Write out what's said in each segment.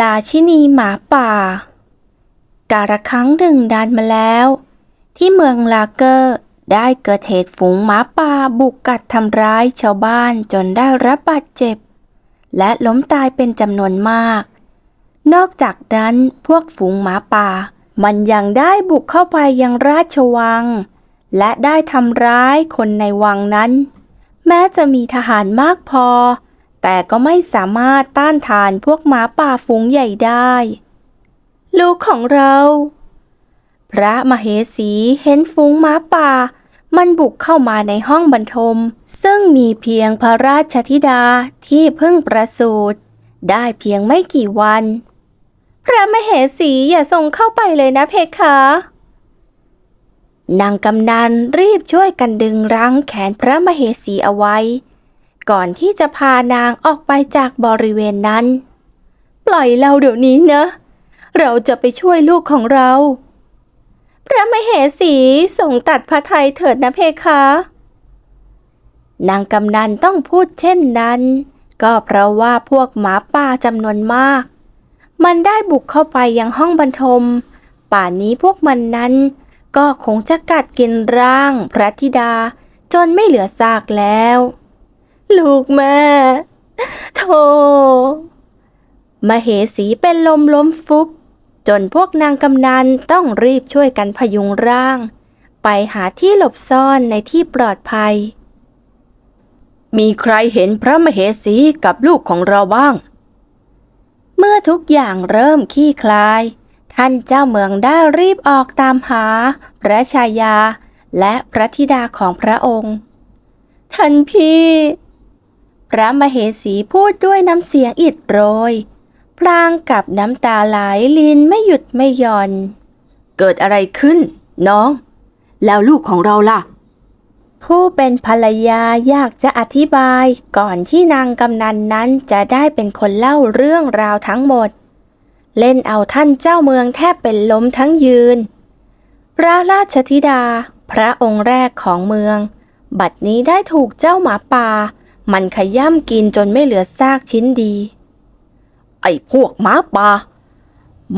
ลาชินีหมาป่า กาละครั้งหนึ่งนานมาแล้ว ที่เมืองลาเกอร์ได้เกิดเหตุฝูงหมาป่าบุกกัดทำร้ายชาวบ้านจนได้รับบาดเจ็บ และล้มตายเป็นจำนวนมาก นอกจากนั้นพวกฝูงหมาป่า มันยังได้บุกเข้าไปยังราชวัง และได้ทำร้ายคนในวังนั้น แม้จะมีทหารมากพอ แต่ก็ไม่สามารถต้านทานพวกหมาป่าฝูงใหญ่ได้ ลูกของเรา พระมเหสีเห็นฝูงหมาป่า มันบุกเข้ามาในห้องบรรทม ซึ่งมีเพียงพระราชธิดาที่เพิ่งประสูติได้เพียงไม่กี่วัน พระมเหสีอย่าส่งเข้าไปเลยนะเพคะนางกำนันรีบช่วยกันดึงรั้งแขนพระมเหสีเอาไว้ ก่อนที่จะพานางออกไปจากบริเวณนั้น ปล่อยเราเดี๋ยวนี้นะ เราจะไปช่วยลูกของเรา พระมเหสีส่งตัดพระไทยเถิดนะเพคะ นางกำนันต้องพูดเช่นนั้น ก็เพราะว่าพวกหมาป่าจำนวนมาก มันได้บุกเข้าไปยังห้องบรรทม ป่านนี้พวกมันนั้น ก็คงจะกัดกินร่างพระธิดาจนไม่เหลือซากแล้ว ลูกแม่ โธ่มเหสีเป็นลมล้มฟุบ จนพวกนางกำนันต้องรีบช่วยกันพยุงร่าง ไปหาที่หลบซ่อนในที่ปลอดภัย มีใครเห็นพระมเหสีกับลูกของเราบ้าง เมื่อทุกอย่างเริ่มขี้คลาย ท่านเจ้าเมืองได้รีบออกตามหา พระชายาและพระธิดาของพระองค์ ท่านพี่ พระมเหสีพูดด้วยน้ำเสียงอิดโรย พลางกับน้ำตาไหลลินไม่หยุดไม่หย่อน เกิดอะไรขึ้น น้อง แล้วลูกของเราล่ะ ผู้เป็นภรรยาอยากจะอธิบายก่อนที่นางกำนันนั้นจะได้เป็นคนเล่าเรื่องราวทั้งหมด เล่นเอาท่านเจ้าเมืองแทบเป็นล้มทั้งยืน พระราชธิดา พระองค์แรกของเมือง บัดนี้ได้ถูกเจ้าหมาป่า มันขย่ำกินจนไม่เหลือซากชิ้นดี ไอ้พวกหมาป่า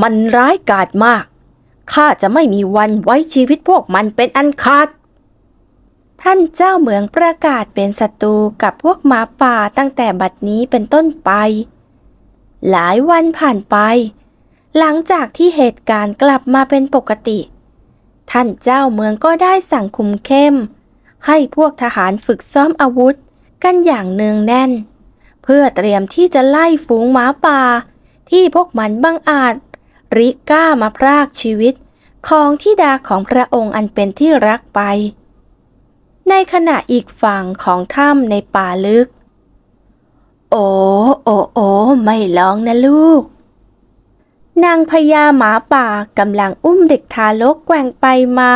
มันร้ายกาจมาก ข้าจะไม่มีวันไว้ชีวิตพวกมันเป็นอันขาด ท่านเจ้าเมืองประกาศเป็นศัตรูกับพวกหมาป่าตั้งแต่บัดนี้เป็นต้นไป หลายวันผ่านไป หลังจากที่เหตุการณ์กลับมาเป็นปกติ ท่านเจ้าเมืองก็ได้สั่งคุมเข้ม ให้พวกทหารฝึกซ้อมอาวุธ กันอย่างเนืองแน่น เพื่อเตรียมที่จะไล่ฝูงหมาป่า ที่พวกมันบังอาจ ริก้ามาพรากชีวิตของที่ดาของพระองค์อันเป็นที่รักไป ในขณะอีกฝั่งของถ้ำในป่าลึก โอ้โอ้โอ้ไม่ร้องนะลูก นางพญาหมาป่ากำลังอุ้มเด็กทารกแกว่งไปมา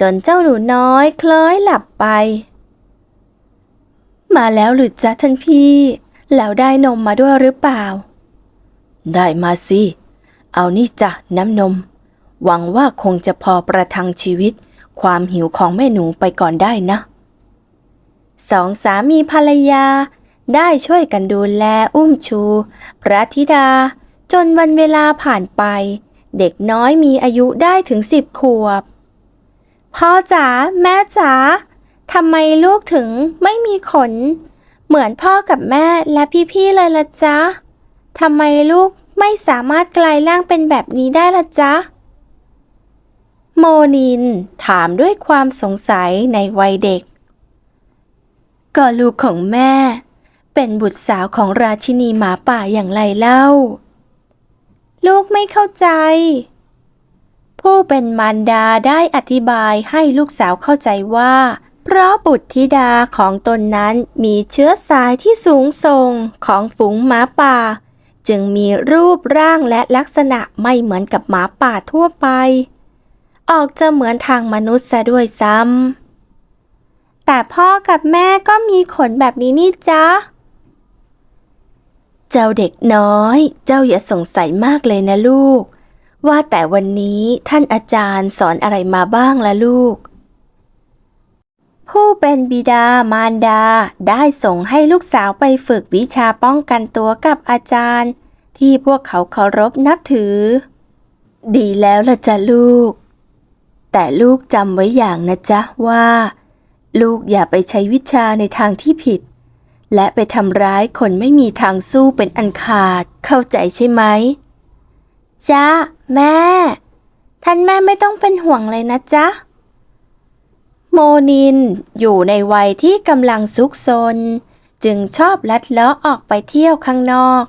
จนเจ้าหนูน้อยคล้อยหลับไป มาแล้วหรือจ๊ะท่านพี่ แล้วได้นมมาด้วยหรือเปล่า ได้มาสิ เอานี่จ้ะน้ำนม หวังว่าคงจะพอประทังชีวิต ความหิวของแม่หนูไปก่อนได้นะ สองสามีภรรยา ได้ช่วยกันดูแลอุ้มชู พระธิดา จนวันเวลาผ่านไป เด็กน้อยมีอายุได้ถึงสิบขวบพ่อจ๋าแม่จ๋า ทำไมลูกถึงไม่มีขน เหมือนพ่อกับแม่และพี่ๆเลยละจ๊ะทำไมลูกไม่สามารถกลายร่างเป็นแบบนี้ได้ละจ๊ะ โมนินถามด้วยความสงสัยในวัยเด็ก ก็ลูกของแม่ เป็นบุตรสาวของราชินีหมาป่าอย่างไรเล่า ลูกไม่เข้าใจ ผู้เป็นมารดาได้อธิบายให้ลูกสาวเข้าใจว่า เพราะบุตรธิดาของตนนั้นมีเชื้อสายที่สูงส่งของฝูงหมาป่า จึงมีรูปร่างและลักษณะไม่เหมือนกับหมาป่าทั่วไป ออกจะเหมือนทางมนุษย์ซะด้วยซ้ำ แต่พ่อกับแม่ก็มีขนแบบนี้นี่จ๊ะ เจ้าเด็กน้อย เจ้าอย่าสงสัยมากเลยนะลูก ว่าแต่วันนี้ท่านอาจารย์สอนอะไรมาบ้างล่ะลูก ผู้เป็นบิดามารดาได้ส่งให้ลูกสาวไปฝึกวิชาป้องกันตัวกับอาจารย์ ที่พวกเขาเคารพนับถือ ดีแล้วล่ะจ้ะลูก แต่ลูกจำไว้อย่างนะจ๊ะว่า ลูกอย่าไปใช้วิชาในทางที่ผิด และไปทำร้ายคนไม่มีทางสู้เป็นอันขาดเข้าใจใช่ไหมจ้าแม่ ท่านแม่ไม่ต้องเป็นห่วงเลยนะจ๊ะ โมนินอยู่ในวัยที่กำลังซุกซน จึงชอบลัดเลาะออกไปเที่ยวข้างนอก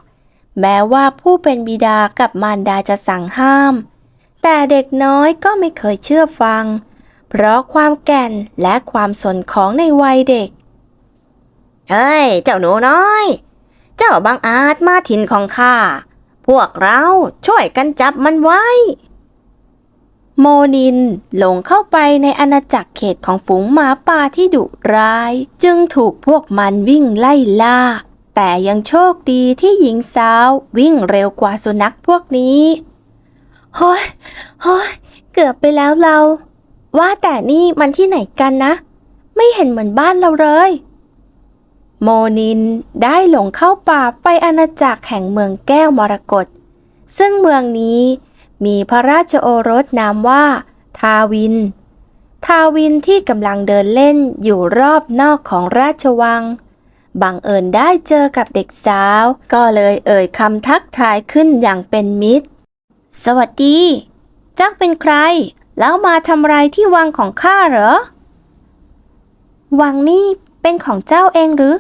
แม้ว่าผู้เป็นบิดากับมารดาจะสั่งห้าม แต่เด็กน้อยก็ไม่เคยเชื่อฟัง เพราะความแก่นและความสนของในวัยเด็ก เฮ้ย เจ้าหนูน้อย เจ้าบังอาจมาถิ่นของข้า พวกเราช่วยกันจับมันไว้ โมนินหลงเข้าไปในอาณาจักรเขตของฝูงหมาป่าที่ดุร้าย จึงถูกพวกมันวิ่งไล่ล่า แต่ยังโชคดีที่หญิงสาววิ่งเร็วกว่าสุนัขพวกนี้โฮ้ยโฮ้ยเกือบไปแล้วเรา ว่าแต่นี่มันที่ไหนกันนะ ไม่เห็นเหมือนบ้านเราเลย โมนินได้หลงเข้าป่าไปอาณาจักรแห่งเมืองแก้วมรกตซึ่งเมืองนี้ มีพระราชโอรสนามว่า ทาวิน ทาวินที่กำลังเดินเล่นอยู่รอบนอกของราชวัง บังเอิญได้เจอกับเด็กสาว ก็เลยเอ่ยคำทักทายขึ้นอย่างเป็นมิตร สวัสดี เจ้าเป็นใคร แล้วมาทำไรที่วังของข้าเหรอ วังนี่เป็นของเจ้าเองหรือ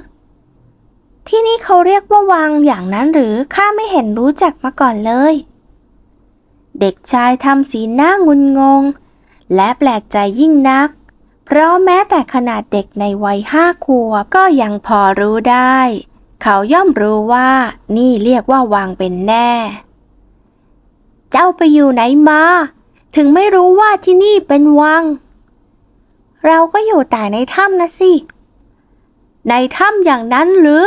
ที่นี่เขาเรียกว่าวังอย่างนั้นหรือข้าไม่เห็นรู้จักมาก่อนเลย เด็กชายทำสีหน้างุนงง และแปลกใจยิ่งนัก เพราะแม้แต่ขนาดเด็กในวัยห้าขวบก็ยังพอรู้ได้ เขาย่อมรู้ว่านี่เรียกว่าวังเป็นแน่ เจ้าไปอยู่ไหนมา ถึงไม่รู้ว่าที่นี่เป็นวัง เราก็อยู่แต่ในถ้ำนะสิ ในถ้ำอย่างนั้นหรือ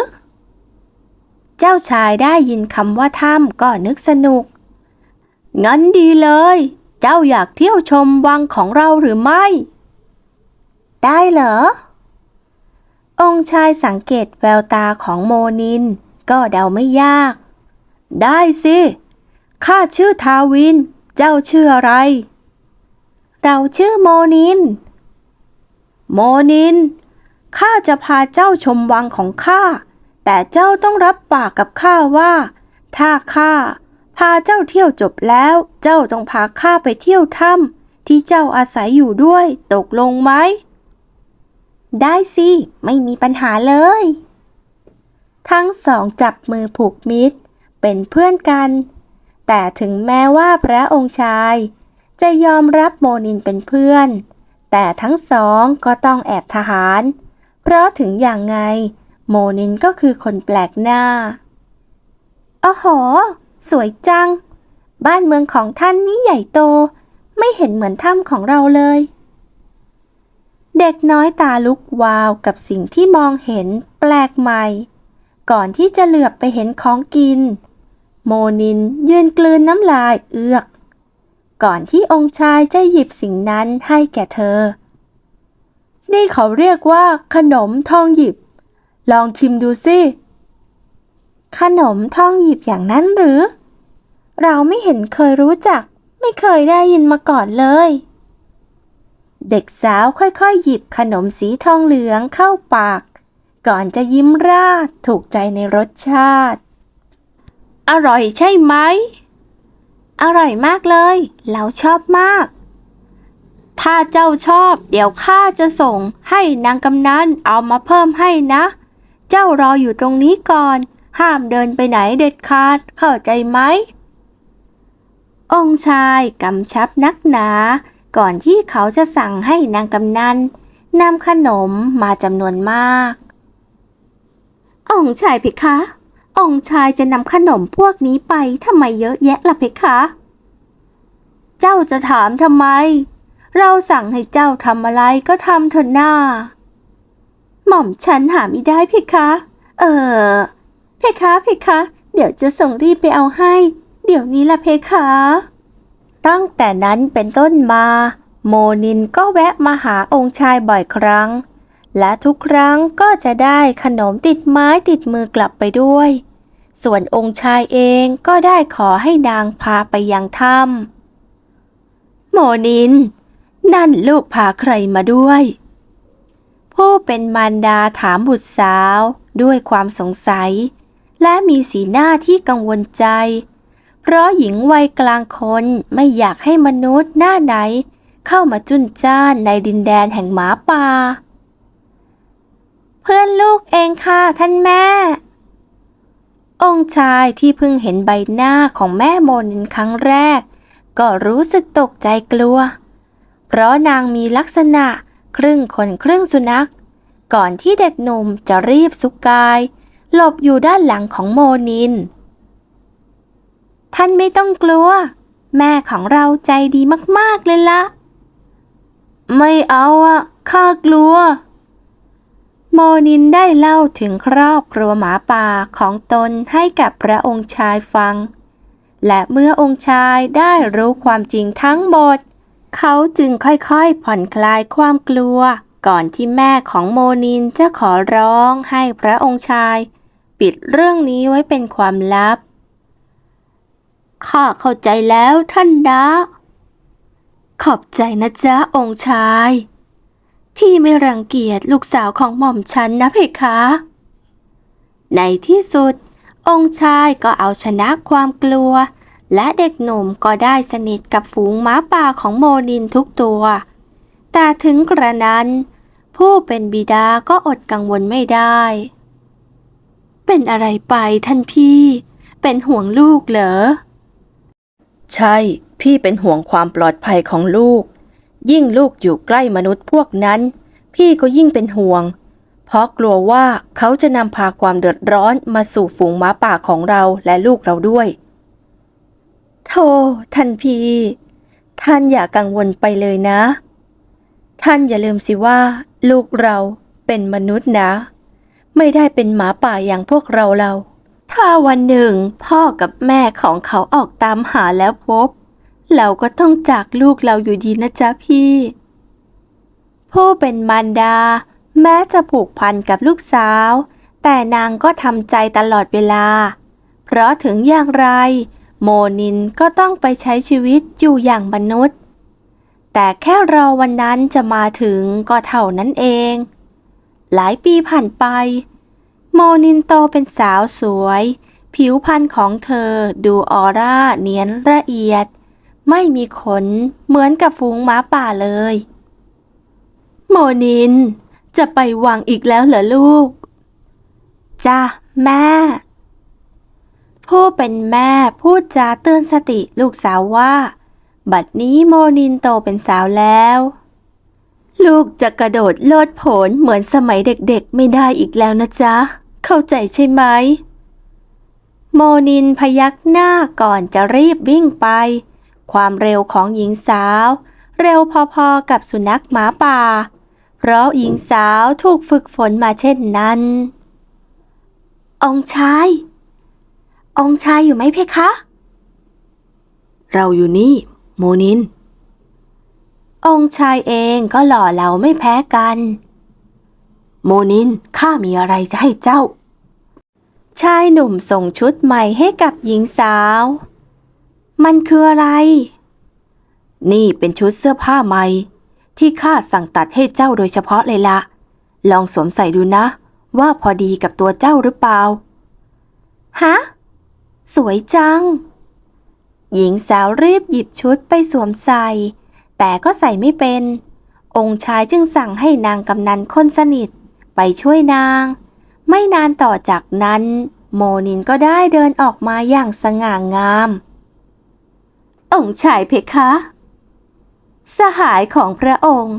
เจ้าชายได้ยินคำว่าถ้ำก็นึกสนุก งั้นดีเลย เจ้าอยากเที่ยวชมวังของเราหรือไม่ ได้เหรอ องค์ชายสังเกตแววตาของโมนิน ก็เดาไม่ยาก ได้สิ ข้าชื่อทาวิน เจ้าชื่ออะไร เราชื่อโมนิน โมนิน ข้าจะพาเจ้าชมวังของข้า แต่เจ้าต้องรับปากกับข้าว่า ถ้าข้า พาเจ้าเที่ยวจบแล้ว เจ้าต้องพาข้าไปเที่ยวถ้ำที่เจ้าอาศัยอยู่ด้วย ตกลงไหม ได้สิ ไม่มีปัญหาเลย ทั้งสองจับมือผูกมิตร เป็นเพื่อนกัน แต่ถึงแม้ว่าพระองค์ชาย จะยอมรับโมนินเป็นเพื่อน แต่ทั้งสองก็ต้องแอบทหาร เพราะถึงอย่างไง โมนินก็คือคนแปลกหน้าอ๋อหอ สวยจัง บ้านเมืองของท่านนี่ใหญ่โต ไม่เห็นเหมือนถ้ำของเราเลย เด็กน้อยตาลุกวาวกับสิ่งที่มองเห็นแปลกใหม่ ก่อนที่จะเหลือบไปเห็นของกิน โมนินยืนกลืนน้ำลายเอือก ก่อนที่องค์ชายจะหยิบสิ่งนั้นให้แก่เธอ นี่เขาเรียกว่าขนมทองหยิบ ลองชิมดูสิขนมทองหยิบอย่างนั้นหรือ เราไม่เห็นเคยรู้จัก ไม่เคยได้ยินมาก่อนเลย เด็กสาวค่อยๆ หยิบขนมสีทองเหลืองเข้าปาก ก่อนจะยิ้มราดถูกใจในรสชาติ อร่อยใช่ไหม อร่อยมากเลย เราชอบมาก ถ้าเจ้าชอบ เดี๋ยวข้าจะส่งให้นางกำนันเอามาเพิ่มให้นะ เจ้ารออยู่ตรงนี้ก่อน ห้ามเดินไปไหนเด็ดขาดเข้าใจไหม องค์ชายกำชับนักหนา ก่อนที่เขาจะสั่งให้นางกำนันนำขนมมาจำนวนมาก องค์ชายเพคะ องค์ชายจะนำขนมพวกนี้ไปทำไมเยอะแยะล่ะเพคะ เจ้าจะถามทำไม เราสั่งให้เจ้าทำอะไรก็ทำเถอะหน้า หม่อมฉันหาไม่ได้เพคะ เออเพคะเพคะ เดี๋ยวจะส่งรีบไปเอาให้ เดี๋ยวนี้ละเพคะ ตั้งแต่นั้นเป็นต้นมา โมนินก็แวะมาหาองค์ชายบ่อยครั้ง และทุกครั้งก็จะได้ขนมติดไม้ติดมือกลับไปด้วย ส่วนองค์ชายเองก็ได้ขอให้นางพาไปยังถ้ำโมนิน นั่นลูกพาใครมาด้วย ผู้เป็นมารดาถามบุตรสาวด้วยความสงสัย และมีสีหน้าที่กังวลใจ เพราะหญิงวัยกลางคนไม่อยากให้มนุษย์หน้าไหน เข้ามาจุนจ้านในดินแดนแห่งหมาป่า เพื่อนลูกเองค่ะท่านแม่ องค์ชายที่เพิ่งเห็นใบหน้าของแม่โมนินครั้งแรก ก็รู้สึกตกใจกลัว เพราะนางมีลักษณะครึ่งคนครึ่งสุนัข ก่อนที่เด็กหนุ่มจะรีบสุกกาย หลบอยู่ด้านหลังของโมนิน ท่านไม่ต้องกลัว แม่ของเราใจดีมากๆเลยละ ไม่เอาอะข้ากลัว โมนินได้เล่าถึงครอบครัวหมาป่าของตนให้กับพระองค์ชายฟัง และเมื่อองค์ชายได้รู้ความจริงทั้งหมด เขาจึงค่อยๆผ่อนคลายความกลัว ก่อนที่แม่ของโมนินจะขอร้องให้พระองค์ชาย ปิดเรื่องนี้ไว้เป็นความลับ ข้าเข้าใจแล้วท่านดาขอบใจนะจ๊ะองค์ชาย ที่ไม่รังเกียจลูกสาวของหม่อมฉันนะเพคะ ในที่สุด องค์ชายก็เอาชนะความกลัว และเด็กหนุ่มก็ได้สนิทกับฝูงม้าป่าของโมนินทุกตัว แต่ถึงกระนั้น ผู้เป็นบิดาก็อดกังวลไม่ได้ เป็นอะไรไปท่านพี่ เป็นห่วงลูกเหรอ ใช่ พี่เป็นห่วงความปลอดภัยของลูก ยิ่งลูกอยู่ใกล้มนุษย์พวกนั้น พี่ก็ยิ่งเป็นห่วง เพราะกลัวว่าเขาจะนำพาความเดือดร้อนมาสู่ฝูงม้าป่าของเราและลูกเราด้วยโธ่ท่านพี่ ท่านอย่ากังวลไปเลยนะ ท่านอย่าลืมสิว่า ลูกเราเป็นมนุษย์นะ ไม่ได้เป็นหมาป่าอย่างพวกเราเรา ถ้าวันหนึ่งพ่อกับแม่ของเขาออกตามหาแล้วพบ เราก็ต้องจากลูกเราอยู่ดีนะจ๊ะพี่ ผู้เป็นมารดา แม้จะผูกพันกับลูกสาว แต่นางก็ทำใจตลอดเวลา เพราะถึงอย่างไร โมนินก็ต้องไปใช้ชีวิตอยู่อย่างมนุษย์ แต่แค่รอวันนั้นจะมาถึงก็เท่านั้นเอง หลายปีผ่านไป โมนินโตเป็นสาวสวย ผิวพรรณของเธอดูออร่าเนียนละเอียด ไม่มีขน เหมือนกับฝูงม้าป่าเลย โมนิน จะไปวังอีกแล้วเหรอลูก จ้าแม่ ผู้เป็นแม่พูดจาเตือนสติลูกสาวว่า บัดนี้โมนินโตเป็นสาวแล้วลูกจะกระโดดโลดโผนเหมือนสมัยเด็กๆ ไม่ได้อีกแล้วนะจ๊ะ เข้าใจใช่ไหม โมนินพยักหน้าก่อนจะรีบวิ่งไป ความเร็วของหญิงสาว เร็วพอๆกับสุนัขหมาป่า เพราะหญิงสาวถูกฝึกฝนมาเช่นนั้น องค์ชาย องค์ชายอยู่ไหมเพคะ เราอยู่นี่ โมนิน องค์ชายเองก็หล่อเหลาไม่แพ้กัน โมนินข้ามีอะไรจะให้เจ้า ชายหนุ่มส่งชุดใหม่ให้กับหญิงสาว มันคืออะไร นี่เป็นชุดเสื้อผ้าใหม่ ที่ข้าสั่งตัดให้เจ้าโดยเฉพาะเลยละ ลองสวมใส่ดูนะ ว่าพอดีกับตัวเจ้าหรือเปล่า ฮะ สวยจัง หญิงสาวรีบหยิบชุดไปสวมใส่ แต่ก็ใส่ไม่เป็น องค์ชายจึงสั่งให้นางกำนันคนสนิท ไปช่วยนาง ไม่นานต่อจากนั้น โมนินก็ได้เดินออกมาอย่างสง่างาม องค์ชายเพคะ สหายของพระองค์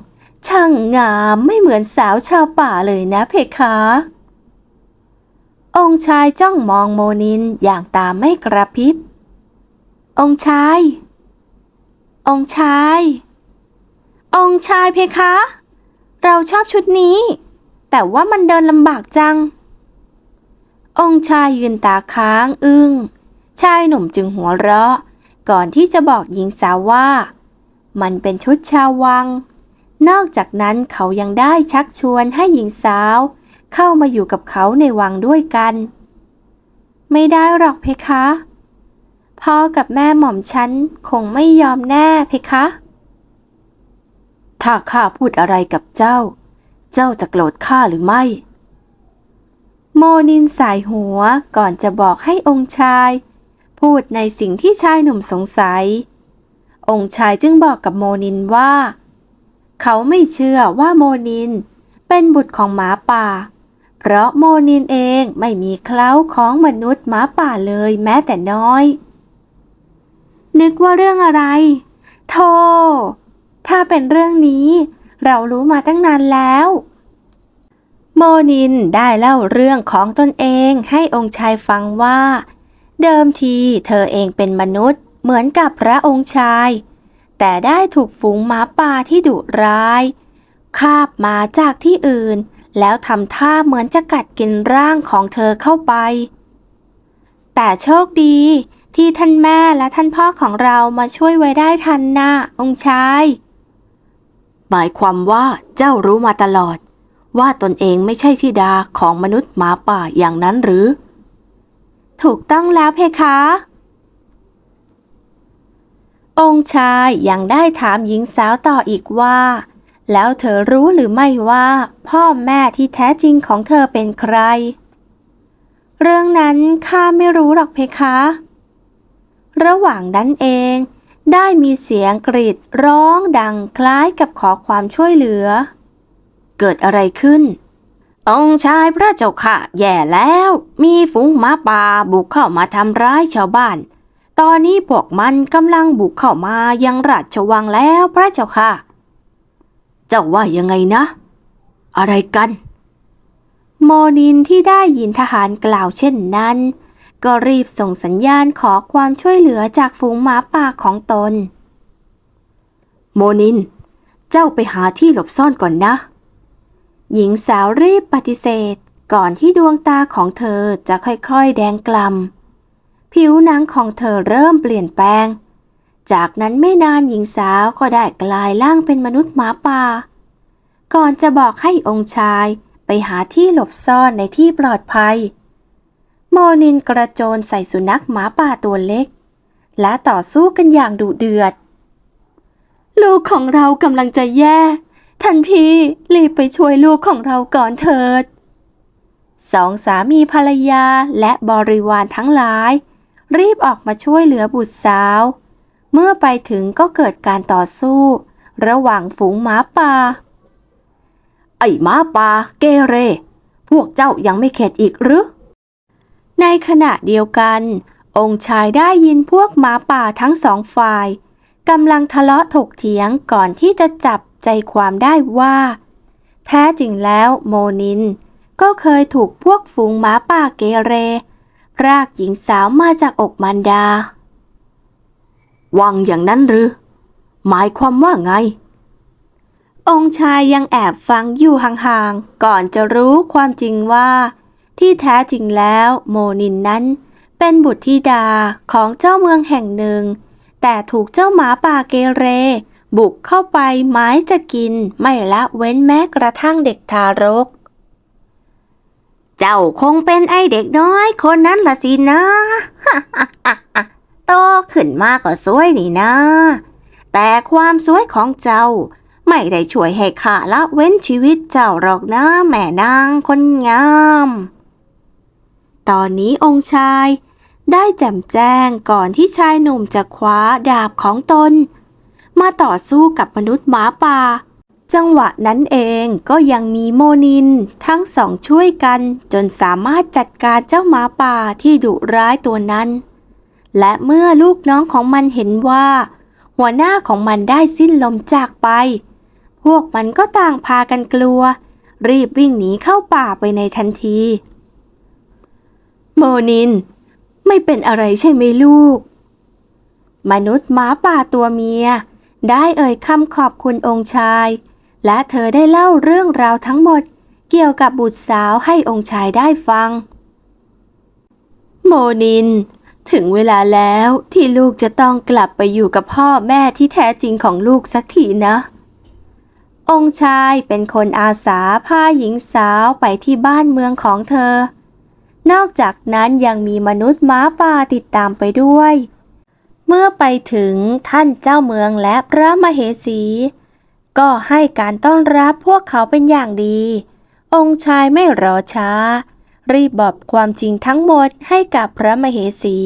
ช่างงามไม่เหมือนสาวชาวป่าเลยนะเพคะ องค์ชายจ้องมองโมนินอย่างตาไม่กระพริบ องค์ชาย องค์ชาย องค์ชายเพคะ เราชอบชุดนี้ แต่ว่ามันเดินลำบากจัง องค์ชายยืนตาค้างอึง้ง ชายหนุ่มจึงหัวเราะ ก่อนที่จะบอกหญิงสาวว่า มันเป็นชุดชาววัง นอกจากนั้นเขายังได้ชักชวนให้หญิงสาว เข้ามาอยู่กับเขาในวังด้วยกัน ไม่ได้หรอกเพคะพ่อกับแม่หม่อมฉันคงไม่ยอมแน่เพคะ ถ้าข้าพูดอะไรกับเจ้า เจ้าจะโกรธข้าหรือไม่ โมนินสายหัวก่อนจะบอกให้องค์ชาย พูดในสิ่งที่ชายหนุ่มสงสัย องค์ชายจึงบอกกับโมนินว่า เขาไม่เชื่อว่าโมนินเป็นบุตรของหมาป่า เพราะโมนินเองไม่มีเคล้าของมนุษย์หมาป่าเลยแม้แต่น้อย นึกว่าเรื่องอะไร โธ่ถ้าเป็นเรื่องนี้ เรารู้มาตั้งนานแล้ว โมนินได้เล่าเรื่องของตนเองให้องค์ชายฟังว่า เดิมทีเธอเองเป็นมนุษย์เหมือนกับพระองค์ชาย แต่ได้ถูกฝูงหมาป่าที่ดุร้าย คาบมาจากที่อื่น แล้วทำท่าเหมือนจะกัดกินร่างของเธอเข้าไป แต่โชคดีที่ท่านแม่และท่านพ่อของเรามาช่วยไว้ได้ทันนะองค์ชาย หมายความว่าเจ้ารู้มาตลอด ว่าตนเองไม่ใช่ธิดาของมนุษย์หมาป่าอย่างนั้นหรือ ถูกต้องแล้วเพคะ องค์ชายยังได้ถามหญิงสาวต่ออีกว่า แล้วเธอรู้หรือไม่ว่า พ่อแม่ที่แท้จริงของเธอเป็นใคร เรื่องนั้นข้าไม่รู้หรอกเพคะ ระหว่างนั้นเอง ได้มีเสียงกรีดร้องดังคล้ายกับขอความช่วยเหลือ เกิดอะไรขึ้น องค์ชายพระเจ้าค่ะ แย่แล้ว มีฝูงหมาป่าบุกเข้ามาทำร้ายชาวบ้าน ตอนนี้พวกมันกำลังบุกเข้ามายังราชวังแล้วพระเจ้าค่ะ เจ้าว่ายังไงนะ อะไรกัน โมนินที่ได้ยินทหารกล่าวเช่นนั้น ก็รีบส่งสัญญาณขอความช่วยเหลือจากฝูงหมาป่าของตน โมนิน เจ้าไปหาที่หลบซ่อนก่อนนะ หญิงสาวรีบปฏิเสธก่อนที่ดวงตาของเธอจะค่อยๆแดงกล่ำผิวหนังของเธอเริ่มเปลี่ยนแปลง จากนั้นไม่นานหญิงสาวก็ได้กลายร่างเป็นมนุษย์หมาป่า ก่อนจะบอกให้องค์ชายไปหาที่หลบซ่อนในที่ปลอดภัย โมนินกระโจนใส่สุนัขหมาป่าตัวเล็ก และต่อสู้กันอย่างดุเดือด ลูกของเรากำลังจะแย่ ท่านพี่รีบไปช่วยลูกของเราก่อนเถิด สองสามีภรรยาและบริวารทั้งหลาย รีบออกมาช่วยเหลือบุตรสาว เมื่อไปถึงก็เกิดการต่อสู้ ระหว่างฝูงหมาป่า ไอ้หมาป่าเกเร พวกเจ้ายังไม่เข็ดอีกหรือ ในขณะเดียวกัน องค์ชายได้ยินพวกหมาป่าทั้งสองฝ่ายกำลังทะเลาะถกเถียงก่อนที่จะจับใจความได้ว่า แท้จริงแล้วโมนิน ก็เคยถูกพวกฝูงหมาป่าเกเร พรากหญิงสาวมาจากอกมารดา วังอย่างนั้นหรือ หมายความว่าไง องค์ชายยังแอบฟังอยู่ห่างๆ ก่อนจะรู้ความจริงว่า ที่แท้จริงแล้วโมนินนั้น เป็นบุตรธิดาของเจ้าเมืองแห่งหนึ่ง แต่ถูกเจ้าหมาป่าเกเร บุกเข้าไปหมายจะกินไม่ละเว้นแม้กระทั่งเด็กทารก เจ้าคงเป็นไอเด็กน้อยคนนั้นละสินะโตขึ้นมาก็สวยนี่นะ แต่ความสวยของเจ้าไม่ได้ช่วยให้ข้าละเว้นชีวิตเจ้าหรอกนะแม่นางคนงาม ตอนนี้องค์ชาย ได้แจ่มแจ้งก่อนที่ชายหนุ่มจะคว้าดาบของตน มาต่อสู้กับมนุษย์หมาป่า จังหวะนั้นเองก็ยังมีโมนินทั้งสองช่วยกันจนสามารถจัดการเจ้าหมาป่าที่ดุร้ายตัวนั้น และเมื่อลูกน้องของมันเห็นว่า หัวหน้าของมันได้สิ้นลมจากไป พวกมันก็ต่างพากันกลัว รีบวิ่งหนีเข้าป่าไปในทันที โมนิน ไม่เป็นอะไรใช่ไหมลูก มนุษย์หมาป่าตัวเมีย ได้เอ่ยคำขอบคุณองค์ชาย และเธอได้เล่าเรื่องราวทั้งหมดเกี่ยวกับบุตรสาวให้องค์ชายได้ฟัง โมนิน ถึงเวลาแล้วที่ลูกจะต้องกลับไปอยู่กับพ่อแม่ที่แท้จริงของลูกสักทีนะ องค์ชายเป็นคนอาสาพาหญิงสาวไปที่บ้านเมืองของเธอ นอกจากนั้นยังมีมนุษย์ม้าป่าติดตามไปด้วย เมื่อไปถึงท่านเจ้าเมืองและพระมเหสี ก็ให้การต้อนรับพวกเขาเป็นอย่างดี องค์ชายไม่รอช้า รีบบอกความจริงทั้งหมดให้กับพระมเหสี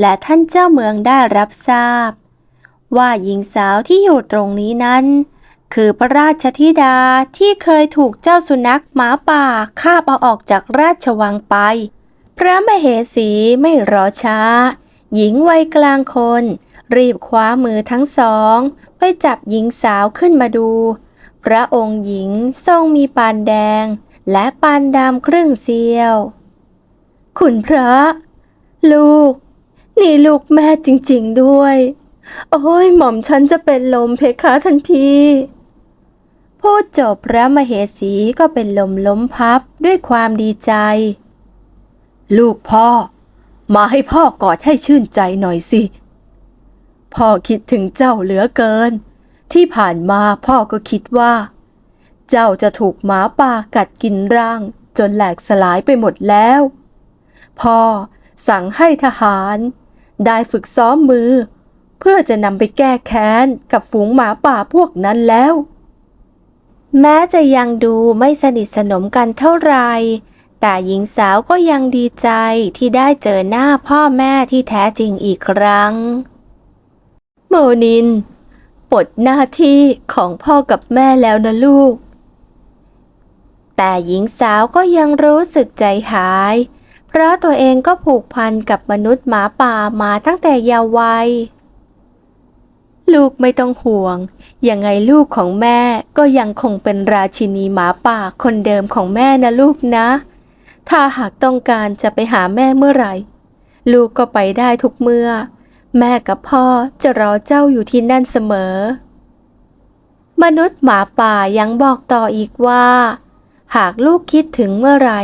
และท่านเจ้าเมืองได้รับทราบ ว่าหญิงสาวที่อยู่ตรงนี้นั้น คือพระราชธิดาที่เคยถูกเจ้าสุนัขหมาป่าคาเอาออกจากราชวังไป พระมเหสีไม่รอช้า หญิงวัยกลางคน รีบคว้ามือทั้งสอง ไปจับหญิงสาวขึ้นมาดู พระองค์หญิงทรงมีปานแดง และปานดำครึ่งเสี้ยวคุณพระ ลูก นี่ลูกแม่จริงๆด้วย โอ้ยหม่อมฉันจะเป็นลมเพคะท่านพี่ พูดจบพระมเหสีก็เป็นลมล้มพับด้วยความดีใจ ลูกพ่อ มาให้พ่อกอดให้ชื่นใจหน่อยสิ พ่อคิดถึงเจ้าเหลือเกิน ที่ผ่านมาพ่อก็คิดว่า เจ้าจะถูกหมาป่ากัดกินร่าง จนแหลกสลายไปหมดแล้ว พ่อสั่งให้ทหาร ได้ฝึกซ้อมมือ เพื่อจะนำไปแก้แค้นกับฝูงหมาป่าพวกนั้นแล้ว แม้จะยังดูไม่สนิทสนมกันเท่าไหร่แต่หญิงสาวก็ยังดีใจที่ได้เจอหน้าพ่อแม่ที่แท้จริงอีกครั้ง โมนินปลดหน้าที่ของพ่อกับแม่แล้วนะลูก แต่หญิงสาวก็ยังรู้สึกใจหาย เพราะตัวเองก็ผูกพันกับมนุษย์หมาป่ามาตั้งแต่เยาว์วัย ลูกไม่ต้องห่วง ยังไงลูกของแม่ก็ยังคงเป็นราชินีหมาป่าคนเดิมของแม่นะลูกนะ ถ้าหากต้องการจะไปหาแม่เมื่อไหร่ ลูกก็ไปได้ทุกเมื่อ แม่กับพ่อจะรอเจ้าอยู่ที่นั่นเสมอ มนุษย์หมาป่ายังบอกต่ออีกว่า หากลูกคิดถึงเมื่อไหร่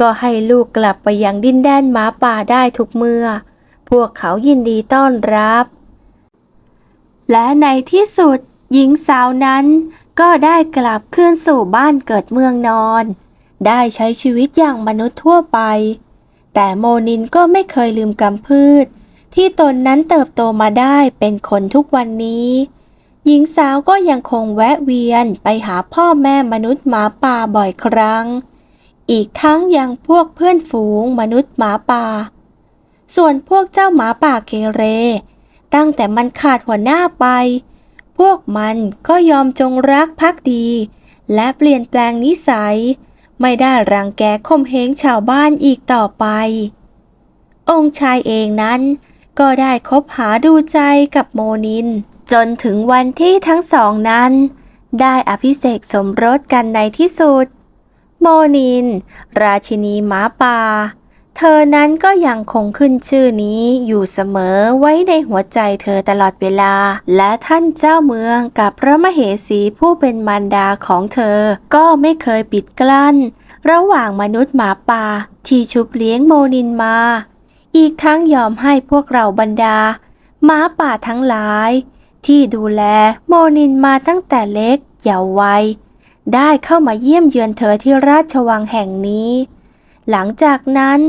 ก็ให้ลูกกลับไปยังดินแดนหมาป่าได้ทุกเมื่อ พวกเขายินดีต้อนรับ และในที่สุด หญิงสาวนั้นก็ได้กลับคืนสู่บ้านเกิดเมืองนอน ได้ใช้ชีวิตอย่างมนุษย์ทั่วไป แต่โมนินก็ไม่เคยลืมกำพืช ที่ตนนั้นเติบโตมาได้เป็นคนทุกวันนี้ หญิงสาวก็ยังคงแวะเวียนไปหาพ่อแม่มนุษย์หมาป่าบ่อยครั้ง อีกทั้งยังพวกเพื่อนฝูงมนุษย์หมาป่า ส่วนพวกเจ้าหมาป่าเกเร ตั้งแต่มันขาดหัวหน้าไป พวกมันก็ยอมจงรักภักดี และเปลี่ยนแปลงนิสัย ไม่ได้รังแกข่มเหงชาวบ้านอีกต่อไป องค์ชายเองนั้น ก็ได้คบหาดูใจกับโมนิน จนถึงวันที่ทั้งสองนั้น ได้อภิเษกสมรสกันในที่สุด โมนิน ราชินีหมาป่า เธอนั้นก็ยังคงขึ้นชื่อนี้อยู่เสมอไว้ในหัวใจเธอตลอดเวลา และท่านเจ้าเมืองกับพระมเหสีผู้เป็นมารดาของเธอ ก็ไม่เคยปิดกลั้น ระหว่างมนุษย์หมาป่าที่ชุบเลี้ยงโมนินมา อีกทั้งยอมให้พวกเราบรรดาหมาป่าทั้งหลาย ที่ดูแลโมนินมาตั้งแต่เล็กเยาว์วัยได้เข้ามาเยี่ยมเยือนเธอที่ราชวังแห่งนี้ หลังจากนั้น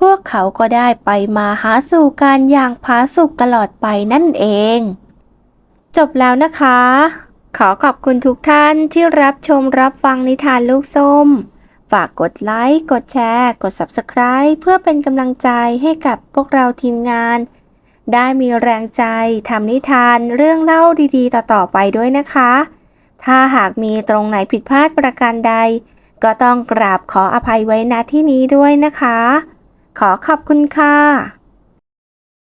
พวกเขาก็ได้ไปมาหาสู่การอย่างผาสุกตลอดไปนั่นเอง จบแล้วนะคะ ขอขอบคุณทุกท่านที่รับชมรับฟังนิทานลูกส้ม ฝากกดไลค์ กดแชร์ กด Subscribe เพื่อเป็นกำลังใจให้กับพวกเราทีมงาน ได้มีแรงใจทำนิทานเรื่องเล่าดีๆ ต่อๆไปด้วยนะคะ ถ้าหากมีตรงไหนผิดพลาดประการใด ก็ต้องกราบขออภัยไว้ณที่นี้ด้วยนะคะ ขอขอบคุณค่ะ